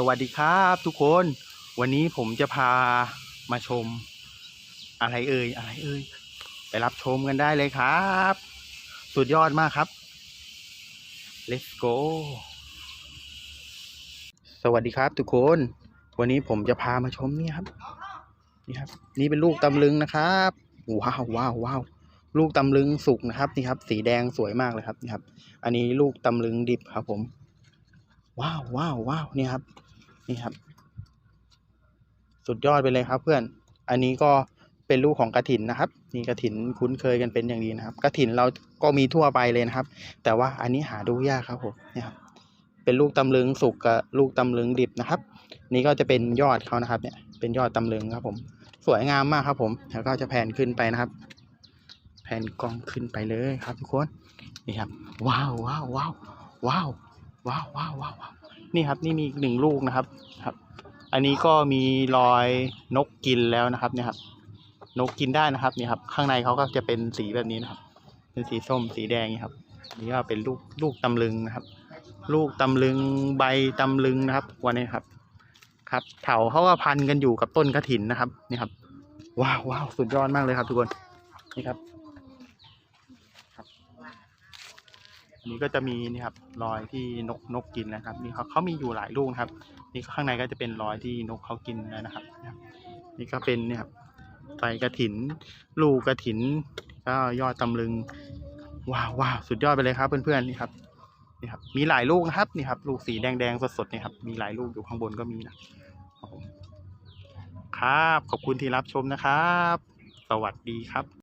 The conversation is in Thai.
สวัสดีครับทุกคน วันนี้ผมจะพามาชม อะไรเอ่ยอะไรเอ่ยไปรับชมกันได้เลยครับ สุดยอดมากครับ let's go สวัสดีครับทุกคน วันนี้ผมจะพามาชมนี่ครับ นี่ครับ นี่เป็นลูกตำลึงนะครับว้าวว้าวว้าวลูกตำลึงสุกนะครับนี่ครับ สีแดงสวยมากเลยครับนี่ครับ อันนี้ลูกตำลึงดิบครับผม ว้าวว้าวว้าวนี่ครับ นี่ครับ สุดยอดไปเลยครับเพื่อน อันนี้ก็เป็นลูกของกระถินนะครับนี่กระถินคุ้นเคยกันเป็นอย่างดีนะครับกระถินเราก็มีทั่วไปเลยนะครับ แต่ว่าอันนี้หาดูยากครับผมนี่ครับเป็นลูกตำลึงสุกกับลูกตำลึงดิบนะครับ นี่ก็จะเป็นยอดเขานะครับ เนี่ยเป็นยอดตำลึงครับผม สวยงามมากครับผมแล้วก็จะแผ่นขึ้นไปนะครับ แผ่นกองขึ้นไปเลยครับทุกคนนี่ครับว้าวว้าวว้าวว้าวว้าวว้าวว้าว นี่ครับนี่มีอีกหนึ่งลูกนะครับครับ อันนี้ก็มีรอยนกกินแล้วนะครับเนี่ยครับนกกินได้นะครับนี่ครับ ข้างในเขาก็จะเป็นสีแบบนี้นะครับ เป็นสีส้มสีแดงนี่ครับ นี่ก็เป็นลูกลูกตำลึงนะครับ ลูกตำลึงใบตำลึงนะครับ วันนี้ครับ ครับเถาเขาก็พันกันอยู่กับต้นกระถินนะครับนี่ครับ ว้าวว้าวสุดยอดมากเลยครับ ทุกคนนี่ครับ อั นนี้ก็จะมีนี่ครับรอยที่นกนกกินนะครับนี่เขาเขามีอยู่หลายลูกนะครับ นี่ข้างในก็จะเป็นรอยที่นกเขากินนะครับ นี่ก็เป็นเนี่ยครับใบกระถิน ลูกกระถิน ก็ยอดตำลึงว้าวว้าวสุดยอดไปเลยครับเพื่อนๆนี่ครับนี่ครับ มีหลายลูกนะครับนี่ครับลูกสีแดงๆสดๆนี่ครับมีหลายลูกอยู่ข้างบนก็มีนะครับ ขอบคุณที่รับชมนะครับ สวัสดีครับ